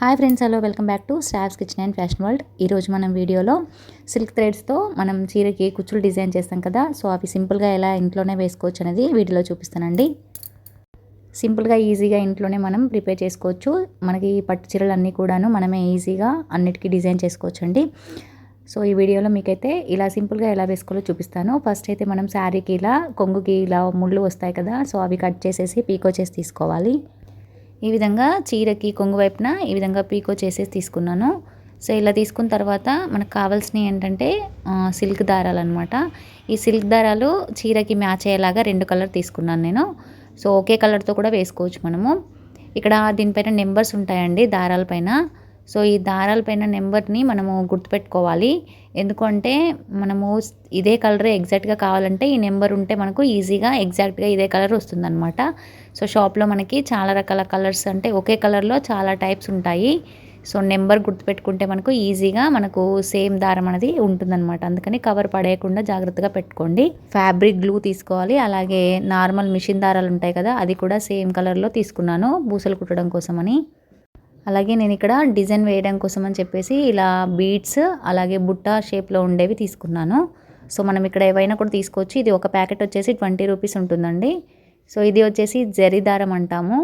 Hi friends hello welcome back to staffs kitchen and fashion world ఈరోజు మనం వీడియోలో silk థ్రెడ్స్తో మనం చీరకి కుచ్చులు డిజైన్ చేస్తాం కదా. సో అవి సింపుల్గా ఎలా ఇంట్లోనే వేసుకోవచ్చు అనేది వీడియోలో చూపిస్తానండి. సింపుల్గా ఈజీగా ఇంట్లోనే మనం ప్రిపేర్ చేసుకోవచ్చు. మనకి పట్టు చీరలు అన్నీ కూడాను మనమే ఈజీగా అన్నిటికీ డిజైన్ చేసుకోవచ్చు అండి సో ఈ వీడియోలో మీకైతే ఇలా సింపుల్గా ఎలా వేసుకోవాలో చూపిస్తాను. ఫస్ట్ అయితే మనం శారీకి ఇలా కొంగుకి ఇలా ముళ్ళు వస్తాయి కదా. సో అవి కట్ చేసేసి పీకో చేసి తీసుకోవాలి. ఈ విధంగా చీరకి కొంగు వైపున ఈ విధంగా పీకో చేసేసి తీసుకున్నాను. సో ఇలా తీసుకున్న తర్వాత మనకు కావాల్సినవి ఏంటంటే సిల్క్ దారాలు అనమాట ఈ సిల్క్ దారాలు చీరకి మ్యాచ్ అయ్యేలాగా రెండు కలర్ తీసుకున్నాను నేను. సో ఒకే కలర్తో కూడా వేసుకోవచ్చు మనము. ఇక్కడ దీనిపైన నెంబర్స్ ఉంటాయండి దారాలపైన సో ఈ దారాలపైన నెంబర్ని మనము గుర్తుపెట్టుకోవాలి. ఎందుకంటే మనము ఇదే కలరే ఎగ్జాక్ట్గా కావాలంటే ఈ నెంబర్ ఉంటే మనకు ఈజీగా ఎగ్జాక్ట్గా ఇదే కలర్ వస్తుందన్నమాట. సో షాప్లో మనకి చాలా రకాల కలర్స్ అంటే ఒకే కలర్లో చాలా టైప్స్ ఉంటాయి. సో నెంబర్ గుర్తుపెట్టుకుంటే మనకు ఈజీగా మనకు సేమ్ దారం అనేది ఉంటుందన్నమాట. అందుకని కవర్ పడేయకుండా జాగ్రత్తగా పెట్టుకోండి. ఫ్యాబ్రిక్ గ్లూ తీసుకోవాలి. అలాగే నార్మల్ మిషన్ దారాలు ఉంటాయి కదా అది కూడా సేమ్ కలర్లో తీసుకున్నాను బూసలు కుట్టడం కోసమని. అలాగే నేను ఇక్కడ డిజైన్ వేయడం కోసం అని చెప్పేసి ఇలా బీడ్స్ అలాగే బుట్ట షేప్లో ఉండేవి తీసుకున్నాను. సో మనం ఇక్కడ ఏవైనా కూడా తీసుకోవచ్చు. ఇది ఒక ప్యాకెట్ వచ్చేసి ట్వంటీ రూపీస్ ఉంటుందండి. సో ఇది వచ్చేసి జరి దారం అంటాము.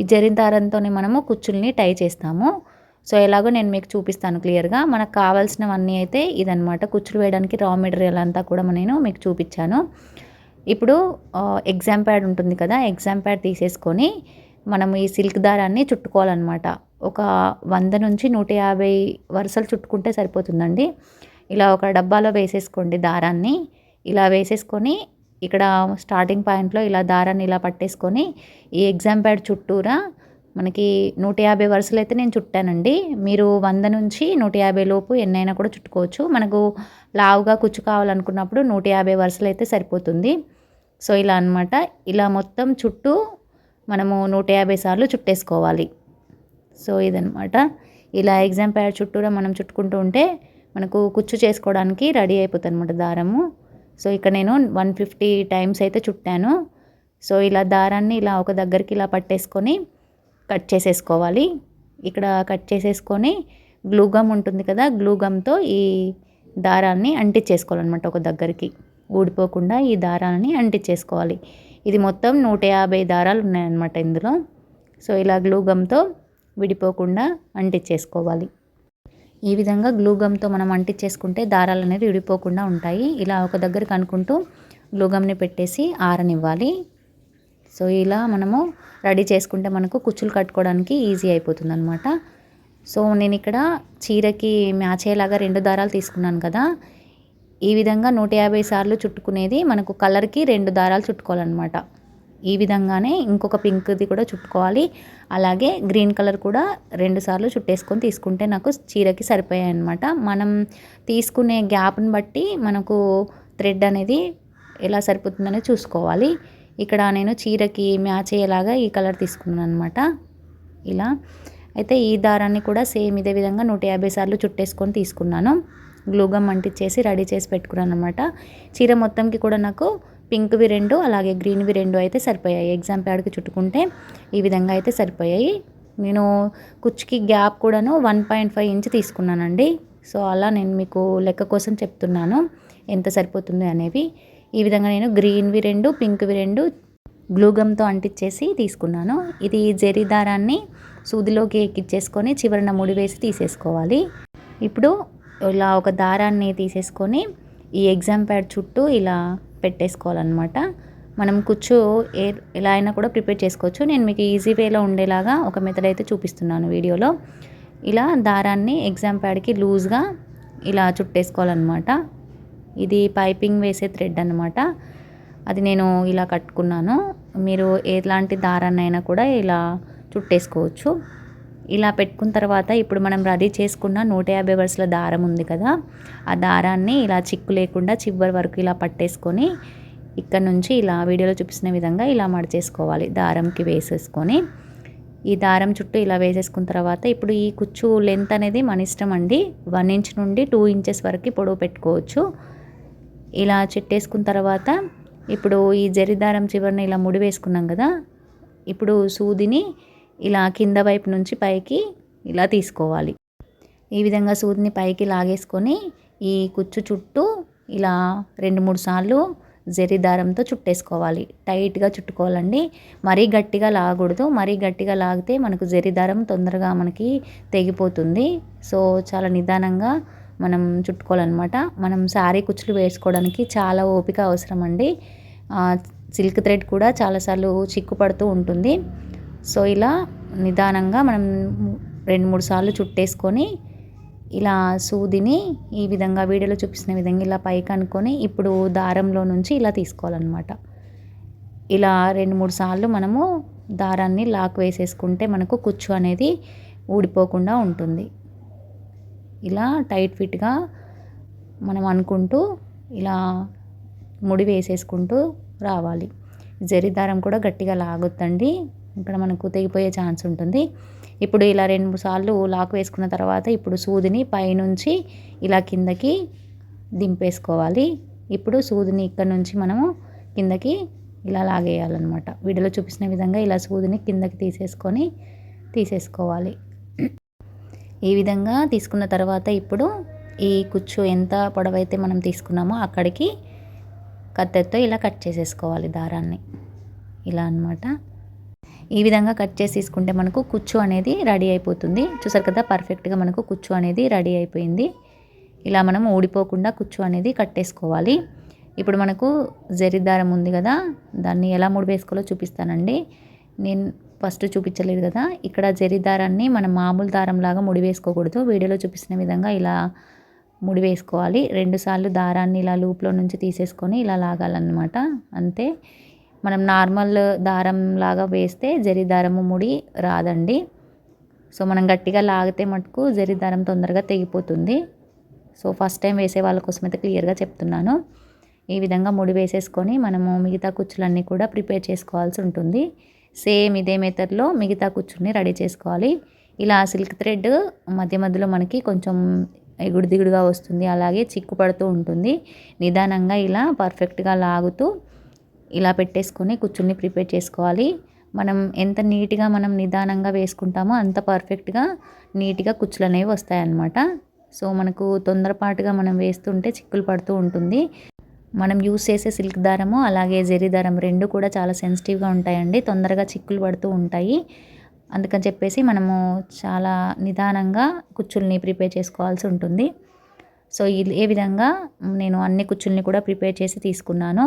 ఈ జరి దారంతోనే మనము కుచ్చుల్ని టై చేస్తాము. సో ఎలాగో నేను మీకు చూపిస్తాను క్లియర్గా. మనకు కావాల్సినవన్నీ అయితే ఇదనమాట కుచ్చులు వేయడానికి రా మెటీరియల్ అంతా కూడా నేను మీకు చూపించాను. ఇప్పుడు ఎగ్జామ్ ప్యాడ్ ఉంటుంది కదా ఎగ్జామ్ ప్యాడ్ తీసేసుకొని మనం ఈ సిల్క్ దారాన్ని చుట్టుకోవాలన్నమాట. ఒక వంద నుంచి నూట యాభై వరుసలు చుట్టుకుంటే సరిపోతుందండి. ఇలా ఒక డబ్బాలో వేసేసుకోండి దారాన్ని. ఇలా వేసేసుకొని ఇక్కడ స్టార్టింగ్ పాయింట్లో ఇలా దారాన్ని ఇలా పట్టేసుకొని ఈ ఎగ్జామ్ ప్యాడ్ చుట్టూరా మనకి నూట యాభై వరుసలు అయితే నేను చుట్టానండి. మీరు వంద నుంచి నూట యాభై లోపు ఎన్నైనా కూడా చుట్టుకోవచ్చు. మనకు లావుగా కుచ్చు కావాలనుకున్నప్పుడు నూట యాభై వరుసలు అయితే సరిపోతుంది. సో ఇలా అనమాట ఇలా మొత్తం చుట్టూ మనము నూట యాభై సార్లు చుట్టేసుకోవాలి. సో ఇదనమాట ఇలా ఎగ్జామ్ ప్యాడ్ చుట్టూరా మనం చుట్టుకుంటూ ఉంటే మనకు కుచ్చు చేసుకోవడానికి రెడీ అయిపోతుంది అనమాట దారము. సో ఇక్కడ నేను వన్ ఫిఫ్టీ టైమ్స్ అయితే చుట్టాను. సో ఇలా దారాన్ని ఇలా ఒక దగ్గరికి ఇలా పట్టేసుకొని కట్ చేసేసుకోవాలి. ఇక్కడ కట్ చేసేసుకొని గ్లూగమ్ ఉంటుంది కదా గ్లూగమ్తో ఈ దారాన్ని అంటించేసుకోవాలన్నమాట ఒక దగ్గరికి. ఊడిపోకుండా ఈ దారాలని అంటించేసుకోవాలి. ఇది మొత్తం నూట యాభై దారాలు ఉన్నాయన్నమాట ఇందులో. సో ఇలా గ్లూగమ్తో విడిపోకుండా అంటించేసుకోవాలి. ఈ విధంగా గ్లూగమ్తో మనం అంటించేసుకుంటే దారాలు అనేది విడిపోకుండా ఉంటాయి. ఇలా ఒక దగ్గరికి అనుకుంటూ గ్లూగమ్ని పెట్టేసి ఆరనివ్వాలి. సో ఇలా మనము రెడీ చేసుకుంటే మనకు కుచ్చులు కట్టుకోవడానికి ఈజీ అయిపోతుంది అనమాట సో నేను ఇక్కడ చీరకి మ్యాచ్ అయ్యేలాగా రెండు దారాలు తీసుకున్నాను కదా. ఈ విధంగా నూట యాభై సార్లు చుట్టుకునేది మనకు కలర్కి రెండు దారాలు చుట్టుకోవాలన్నమాట. ఈ విధంగానే ఇంకొక పింక్ది కూడా చుట్టుకోవాలి. అలాగే గ్రీన్ కలర్ కూడా రెండు సార్లు చుట్టేసుకొని తీసుకుంటే నాకు చీరకి సరిపోయాయి అనమాట మనం తీసుకునే గ్యాప్ని బట్టి మనకు థ్రెడ్ అనేది ఎలా సరిపోతుందనే చూసుకోవాలి. ఇక్కడ నేను చీరకి మ్యాచ్ అయ్యేలాగా ఈ కలర్ తీసుకున్నాను అనమాట ఇలా. అయితే ఈ దారాన్ని కూడా సేమ్ ఇదే విధంగా నూట యాభై సార్లు చుట్టేసుకొని తీసుకున్నాను. గ్లూగమ్ అంటించేసి రెడీ చేసి పెట్టుకున్నాను అనమాట చీర మొత్తంకి కూడా నాకు పింక్వి రెండు అలాగే గ్రీన్వి రెండు అయితే సరిపోయాయి. ఎగ్జామ్ ప్యాడ్కి చుట్టుకుంటే ఈ విధంగా అయితే సరిపోయాయి. నేను కుచ్చుకి గ్యాప్ కూడాను వన్ పాయింట్ ఫైవ్ ఇంచ్ తీసుకున్నానండి. సో అలా నేను మీకు లెక్క కోసం చెప్తున్నాను ఎంత సరిపోతుంది అనేవి. ఈ విధంగా నేను గ్రీన్వి రెండు పింక్వి రెండు గ్లూగమ్తో అంటించేసి తీసుకున్నాను. ఇది జరీ దారాన్ని సూదిలోకి ఎక్కిచ్చేసుకొని చివరిన ముడి వేసి తీసేసుకోవాలి. ఇప్పుడు ఇలా ఒక దారాన్ని తీసేసుకొని ఈ ఎగ్జామ్ ప్యాడ్ చుట్టూ ఇలా పెట్టేసుకోవాలన్నమాట. మనం కూర్చో ఏ ఎలా అయినా కూడా ప్రిపేర్ చేసుకోవచ్చు. నేను మీకు ఈజీ వేలో ఉండేలాగా ఒక మెథడ్ అయితే చూపిస్తున్నాను వీడియోలో. ఇలా దారాన్ని ఎగ్జామ్ ప్యాడ్కి లూజ్గా ఇలా చుట్టేసుకోవాలన్నమాట. ఇది పైపింగ్ వేసే థ్రెడ్ అనమాట అది నేను ఇలా కట్టుకున్నాను. మీరు ఎలాంటి దారాన్ని అయినా కూడా ఇలా చుట్టేసుకోవచ్చు. ఇలా పెట్టుకున్న తర్వాత ఇప్పుడు మనం రెడీ చేసుకున్న నూట యాభై వరుసల దారం ఉంది కదా ఆ దారాన్ని ఇలా చిక్కు లేకుండా చివరి వరకు ఇలా పట్టేసుకొని ఇక్కడ నుంచి ఇలా వీడియోలో చూపిస్తున్న విధంగా ఇలా మడిచేసుకోవాలి దారంకి వేసేసుకొని. ఈ దారం చుట్టూ ఇలా వేసేసుకున్న తర్వాత ఇప్పుడు ఈ కుచ్చు లెంత్ అనేది మన ఇష్టం అండి. వన్ ఇంచ్ నుండి టూ ఇంచెస్ వరకు పొడవు పెట్టుకోవచ్చు. ఇలా చెట్టేసుకున్న తర్వాత ఇప్పుడు ఈ జరి దారం చివరిని ఇలా ముడి వేసుకున్నాం కదా ఇప్పుడు సూదిని ఇలా కింద వైపు నుంచి పైకి ఇలా తీసుకోవాలి. ఈ విధంగా సూదిని పైకి లాగేసుకొని ఈ కుచ్చు చుట్టూ ఇలా రెండు మూడు సార్లు జరి దారంతో చుట్టేసుకోవాలి. టైట్గా చుట్టుకోవాలండి. మరీ గట్టిగా లాగకూడదు. మరీ గట్టిగా లాగితే మనకు జరి దారం తొందరగా మనకి తెగిపోతుంది. సో చాలా నిదానంగా మనం చుట్టుకోవాలన్నమాట. మనం శారీ కుచ్చులు వేసుకోవడానికి చాలా ఓపిక అవసరం అండి సిల్క్ థ్రెడ్ కూడా చాలాసార్లు చిక్కుపడుతూ ఉంటుంది. సో ఇలా నిదానంగా మనం రెండు మూడు సార్లు చుట్టేసుకొని ఇలా సూదిని ఈ విధంగా వీడియోలో చూపిస్తున్న విధంగా ఇలా పైకి అనుకొని ఇప్పుడు దారంలో నుంచి ఇలా తీసుకోవాలన్నమాట. ఇలా రెండు మూడు సార్లు మనము దారాన్ని లాక్ వేసేసుకుంటే మనకు కుచ్చు అనేది ఊడిపోకుండా ఉంటుంది. ఇలా టైట్ ఫిట్గా మనం అనుకుంటూ ఇలా ముడి వేసేసుకుంటూ రావాలి. జరి దారం కూడా గట్టిగా లాగొద్దండి. ఇక్కడ మనకు తెగిపోయే ఛాన్స్ ఉంటుంది. ఇప్పుడు ఇలా రెండు సార్లు లాక్ వేసుకున్న తర్వాత ఇప్పుడు సూదిని పైనుంచి ఇలా కిందకి దింపేసుకోవాలి. ఇప్పుడు సూదిని ఇక్కడ నుంచి మనము కిందకి ఇలా లాగేయాలన్నమాట. వీడియోలో చూపించిన విధంగా ఇలా సూదిని కిందకి తీసేసుకొని తీసేసుకోవాలి. ఈ విధంగా తీసుకున్న తర్వాత ఇప్పుడు ఈ కుచ్చు ఎంత పొడవైతే మనం తీసుకున్నామో అక్కడికి కత్తెతో ఇలా కట్ చేసేసుకోవాలి దారాన్ని. ఇలా అనమాట ఈ విధంగా కట్ చేసి తీసుకుంటే మనకు కుచ్చు అనేది రెడీ అయిపోతుంది. చూసారు కదా పర్ఫెక్ట్గా మనకు కుచ్చు అనేది రెడీ అయిపోయింది. ఇలా మనం ఊడిపోకుండా కుచ్చు అనేది కట్టేసుకోవాలి ఇప్పుడు మనకు జరి దారం ఉంది కదా దాన్ని ఎలా ముడి వేసుకోవాలో చూపిస్తానండి. నేను ఫస్ట్ చూపించలేదు కదా ఇక్కడ జరి దారాన్ని మనం మామూలు దారంలాగా ముడి వేసుకోకూడదు. వీడియోలో చూపిస్తున్న విధంగా ఇలా ముడి వేసుకోవాలి. రెండుసార్లు దారాన్ని ఇలా లూప్లో నుంచి తీసేసుకొని ఇలా లాగాలన్నమాట. అంతే. మనం నార్మల్ దారం లాగా వేస్తే జరి దారము ముడి రాదండి. సో మనం గట్టిగా లాగితే మటుకు జరి దారం తొందరగా తెగిపోతుంది. సో ఫస్ట్ టైం వేసే వాళ్ళ కోసం అయితే క్లియర్గా చెప్తున్నాను. ఈ విధంగా ముడి వేసేసుకొని మనము మిగతా కుచ్చులన్నీ కూడా ప్రిపేర్ చేసుకోవాల్సి ఉంటుంది. సేమ్ ఇదే మెథడ్లో మిగతా కుచ్చుని రెడీ చేసుకోవాలి. ఇలా సిల్క్ థ్రెడ్ మధ్య మధ్యలో మనకి కొంచెం ఎగుడు దిగుడుగా వస్తుంది. అలాగే చిక్కు పడుతూ ఉంటుంది. నిదానంగా ఇలా పర్ఫెక్ట్గా లాగుతూ ఇలా పెట్టేసుకొని కూర్చుని ప్రిపేర్ చేసుకోవాలి. మనం ఎంత నీట్గా మనం నిదానంగా వేసుకుంటామో అంత పర్ఫెక్ట్గా నీట్గా కుచ్చులు అనేవి వస్తాయన్నమాట. సో మనకు తొందరపాటుగా మనం వేస్తుంటే చిక్కులు పడుతూ ఉంటుంది. మనం యూస్ చేసే సిల్క్ దారము అలాగే జెరీ దారం రెండు కూడా చాలా సెన్సిటివ్గా ఉంటాయండి. తొందరగా చిక్కులు పడుతూ ఉంటాయి. అందుకని చెప్పేసి మనము చాలా నిదానంగా కుచ్చుల్ని ప్రిపేర్ చేసుకోవాల్సి ఉంటుంది. సో ఏ విధంగా నేను అన్ని కుచ్చుల్ని కూడా ప్రిపేర్ చేసి తీసుకున్నాను.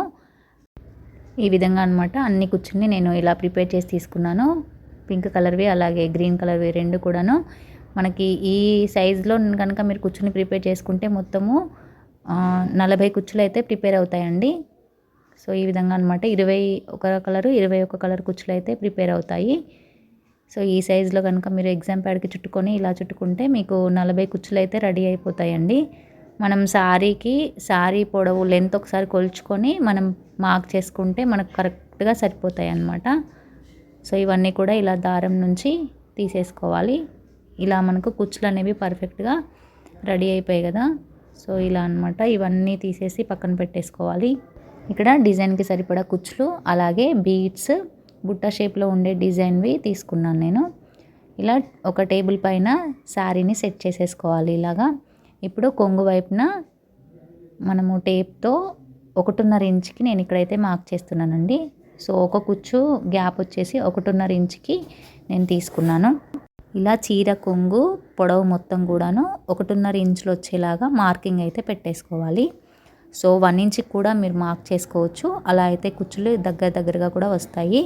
ఈ విధంగా అనమాట అన్ని కుచ్చుల్ని నేను ఇలా ప్రిపేర్ చేసి తీసుకున్నాను. పింక్ కలర్వి అలాగే గ్రీన్ కలర్వి రెండు కూడాను. మనకి ఈ సైజులో కనుక మీరు కుచ్చుని ప్రిపేర్ చేసుకుంటే మొత్తము నలభై కుచ్చులు అయితే ప్రిపేర్ అవుతాయండి. సో ఈ విధంగా అనమాట ఇరవై ఒక కలరు ఇరవై ఒక కలర్ కుచ్చులు అయితే ప్రిపేర్ అవుతాయి. సో ఈ సైజులో కనుక మీరు ఎగ్జామ్ ప్యాడ్కి చుట్టుకొని ఇలా చుట్టుకుంటే మీకు నలభై కుచ్చులు అయితే రెడీ అయిపోతాయండి. మనం శారీకి శారీ పొడవు లెంత్ ఒకసారి కొలుచుకొని మనం మార్క్ చేసుకుంటే మనకు కరెక్ట్గా సరిపోతాయి అన్నమాట సో ఇవన్నీ కూడా ఇలా దారం నుంచి తీసేసుకోవాలి. ఇలా మనకు కుచ్చులు అనేవి పర్ఫెక్ట్గా రెడీ అయిపోయాయి కదా. సో ఇలా అనమాట ఇవన్నీ తీసేసి పక్కన పెట్టేసుకోవాలి. ఇక్కడ డిజైన్కి సరిపడా కుచ్చులు అలాగే బీడ్స్ బుట్ట షేప్లో ఉండే డిజైన్వి తీసుకున్నాను నేను. ఇలా ఒక టేబుల్ పైన శారీని సెట్ చేసేసుకోవాలి ఇలాగా. ఇప్పుడు కొంగు వైపున మనము టేప్తో ఒకటిన్నర ఇంచుకి నేను ఇక్కడైతే మార్క్ చేస్తున్నానండి. సో ఒక కుచ్చు గ్యాప్ వచ్చేసి ఒకటిన్నర ఇంచుకి నేను తీసుకున్నాను. ఇలా చీర కొంగు పొడవు మొత్తం కూడాను ఒకటిన్నర ఇంచులు వచ్చేలాగా మార్కింగ్ అయితే పెట్టేసుకోవాలి. సో వన్ ఇంచ్కి కూడా మీరు మార్క్ చేసుకోవచ్చు. అలా అయితే కుచ్చులు దగ్గర దగ్గరగా కూడా వస్తాయి.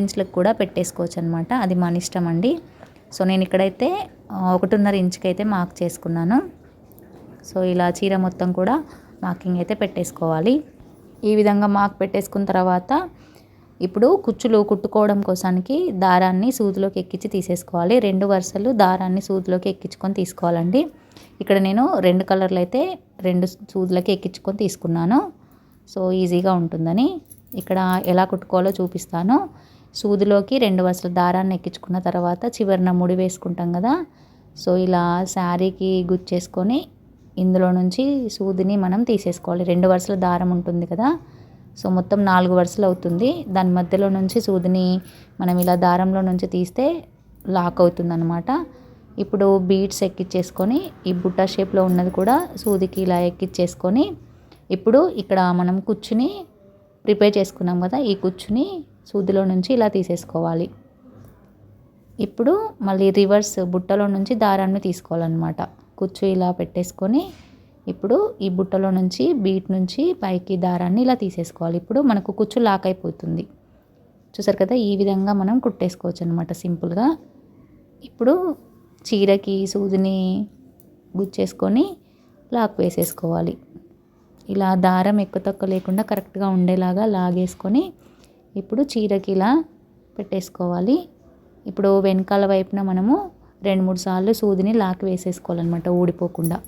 ఇంచులకు కూడా పెట్టేసుకోవచ్చు అనమాట అది మన ఇష్టం అండి. సో నేను ఇక్కడైతే ఒకటిన్నర ఇంచుకి అయితే మార్క్ చేసుకున్నాను. సో ఇలా చీర మొత్తం కూడా మార్కింగ్ అయితే పెట్టేసుకోవాలి. ఈ విధంగా మార్క్ పెట్టేసుకున్న తర్వాత ఇప్పుడు కుచ్చులు కుట్టుకోవడం కోసానికి దారాన్ని సూదిలోకి ఎక్కించి తీసేసుకోవాలి. రెండు వరుసలు దారాన్ని సూదిలోకి ఎక్కించుకొని తీసుకోవాలండి. ఇక్కడ నేను రెండు కలర్లు అయితే రెండు సూదులకి ఎక్కించుకొని తీసుకున్నాను. సో ఈజీగా ఉంటుందని ఇక్కడ ఎలా కుట్టుకోవాలో చూపిస్తాను. సూదిలోకి రెండు వరుసల దారాన్ని ఎక్కించుకున్న తర్వాత చివరిన ముడి వేసుకుంటాం కదా. సో ఇలా శారీకి గుచ్చేసుకొని ఇందులో నుంచి సూదిని మనం తీసేసుకోవాలి. రెండు వరుసల దారం ఉంటుంది కదా. సో మొత్తం నాలుగు వరుసలు అవుతుంది. దాని మధ్యలో నుంచి సూదిని మనం ఇలా దారంలో నుంచి తీస్తే లాక్ అవుతుంది అనమాట ఇప్పుడు బీడ్స్ ఎక్కిచ్చేసుకొని ఈ బుట్ట షేప్లో ఉన్నది కూడా సూదికి ఇలా ఎక్కిచ్చేసుకొని ఇప్పుడు ఇక్కడ మనం కుచ్చుని ప్రిపేర్ చేసుకున్నాం కదా ఈ కుచ్చుని సూదిలో నుంచి ఇలా తీసేసుకోవాలి. ఇప్పుడు మళ్ళీ రివర్స్ బుట్టలో నుంచి దారాన్ని తీసుకోవాలన్నమాట. కుచ్చు ఇలా పెట్టేసుకొని ఇప్పుడు ఈ బుట్టలో నుంచి బీట్ నుంచి పైకి దారాన్ని ఇలా తీసేసుకోవాలి. ఇప్పుడు మనకు కుచ్చు లాక్ అయిపోతుంది చూసారు కదా ఈ విధంగా మనం కుట్టేసుకోవచ్చు అనమాట సింపుల్గా. ఇప్పుడు చీరకి సూదిని గుచ్చేసుకొని లాక్ వేసేసుకోవాలి. ఇలా దారం ఎక్కువ తక్కువ లేకుండా కరెక్ట్గా ఉండేలాగా లాగేసుకొని ఇప్పుడు చీరకి ఇలా పెట్టేసుకోవాలి. ఇప్పుడు వెనకాల వైపున మనము రెండు మూడు సార్లు సూదిని లాక్ వేసేసుకోవాలన్నమాట ఊడిపోకుండా.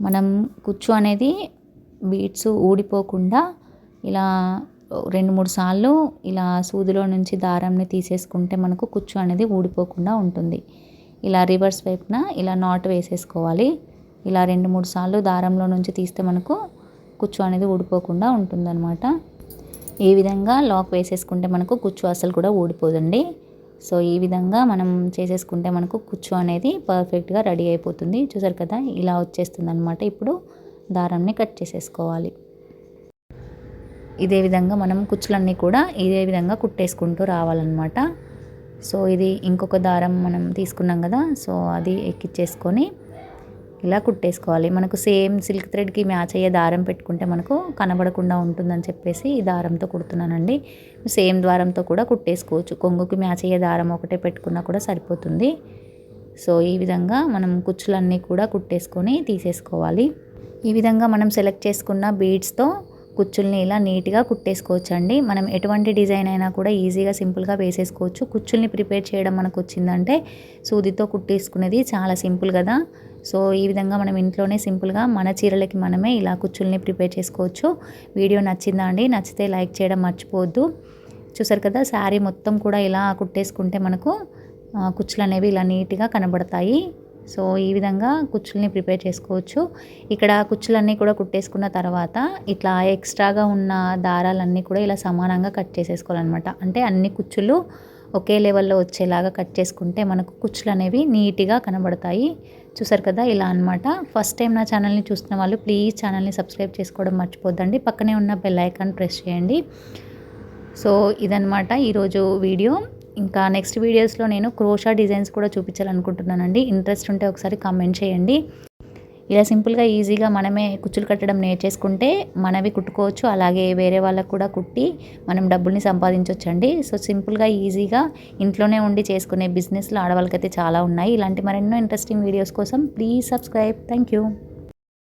మనం కుచ్చు అనేది బీట్స్ ఊడిపోకుండా ఇలా రెండు మూడు సార్లు ఇలా సూదిలో నుంచి దారంని తీసేసుకుంటే మనకు కుచ్చు అనేది ఊడిపోకుండా ఉంటుంది. ఇలా రివర్స్ వైపున ఇలా నాట్ వేసేసుకోవాలి. ఇలా రెండు మూడు సార్లు దారంలో నుంచి తీస్తే మనకు కుచ్చు అనేది ఊడిపోకుండా ఉంటుందన్నమాట. ఈ విధంగా లాక్ వేసేసుకుంటే మనకు కుచ్చు అసలు కూడా ఊడిపోదండి. సో ఈ విధంగా మనం చేసేసుకుంటే మనకు కుచ్చు అనేది పర్ఫెక్ట్గా రెడీ అయిపోతుంది. చూసారు కదా ఇలా వచ్చేస్తుంది అనమాట ఇప్పుడు దారాన్ని కట్ చేసేసుకోవాలి. ఇదే విధంగా మనం కుచ్చులన్నీ కూడా ఇదే విధంగా కుట్టేసుకుంటూ రావాలన్నమాట. సో ఇది ఇంకొక దారం మనం తీసుకున్నాం కదా సో అది ఎక్కిచ్చేసుకొని ఇలా కుట్టేసుకోవాలి. మనకు సేమ్ సిల్క్ థ్రెడ్కి మ్యాచ్ అయ్యే దారం పెట్టుకుంటే మనకు కనబడకుండా ఉంటుందని చెప్పేసి ఈ దారంతో కుడుతున్నానండి. సేమ్ దారంతో కూడా కుట్టేసుకోవచ్చు. కొంగుకి మ్యాచ్ అయ్యే దారం ఒకటే పెట్టుకున్నా కూడా సరిపోతుంది. సో ఈ విధంగా మనం కుచ్చులన్నీ కూడా కుట్టేసుకొని తీసేసుకోవాలి. ఈ విధంగా మనం సెలెక్ట్ చేసుకున్న బీడ్స్తో కుచ్చుల్ని ఇలా నీట్గా కుట్టేసుకోవచ్చు అండి మనం ఎటువంటి డిజైన్ అయినా కూడా ఈజీగా సింపుల్గా వేసేసుకోవచ్చు. కుచ్చుల్ని ప్రిపేర్ చేయడం మనకు వచ్చిందంటే సూదితో కుట్టేసుకునేది చాలా సింపుల్ కదా. సో ఈ విధంగా మనం ఇంట్లోనే సింపుల్గా మన చీరలకి మనమే ఇలా కుచ్చుల్ని ప్రిపేర్ చేసుకోవచ్చు. వీడియో నచ్చిందా అండి? నచ్చితే లైక్ చేయడం మర్చిపోవద్దు. చూసారు కదా శారీ మొత్తం కూడా ఇలా కుట్టేసుకుంటే మనకు కుచ్చులు అనేవి ఇలా నీట్గా కనబడతాయి. సో ఈ విధంగా కుచ్చుల్ని ప్రిపేర్ చేసుకోవచ్చు. ఇక్కడ కుచ్చులన్నీ కూడా కుట్టేసుకున్న తర్వాత ఇట్లా ఎక్స్ట్రాగా ఉన్న దారాలన్నీ కూడా ఇలా సమానంగా కట్ చేసేసుకోవాలన్నమాట. అంటే అన్ని కుచ్చులు ఒకే లెవెల్లో వచ్చేలాగా కట్ చేసుకుంటే మనకు కుచ్చులు అనేవి నీట్గా కనబడతాయి. చూసారు కదా ఇలా అనమాట ఫస్ట్ టైం నా ఛానల్ని చూస్తున్న వాళ్ళు ప్లీజ్ ఛానల్ని సబ్స్క్రైబ్ చేసుకోవడం మర్చిపోద్దండి. పక్కనే ఉన్న బెల్ ఐకాన్ ప్రెస్ చేయండి. సో ఇదనమాట ఈరోజు వీడియో ఇంకా నెక్స్ట్ వీడియోస్లో నేను క్రోషా డిజైన్స్ కూడా చూపించాలనుకుంటున్నానండి. ఇంట్రెస్ట్ ఉంటే ఒకసారి కామెంట్ చేయండి. ఇలా సింపుల్గా ఈజీగా మనమే కుచ్చులు కట్టడం నేర్చేసుకుంటే మనవి కుట్టుకోవచ్చు. అలాగే వేరే వాళ్ళకు కూడా కుట్టి మనం డబ్బుల్ని సంపాదించవచ్చండి సో సింపుల్గా ఈజీగా ఇంట్లోనే ఉండి చేసుకునే బిజినెస్లు ఆడవాళ్ళకైతే చాలా ఉన్నాయి. ఇలాంటి మరెన్నో ఇంట్రెస్టింగ్ వీడియోస్ కోసం ప్లీజ్ సబ్స్క్రైబ్. Thank you.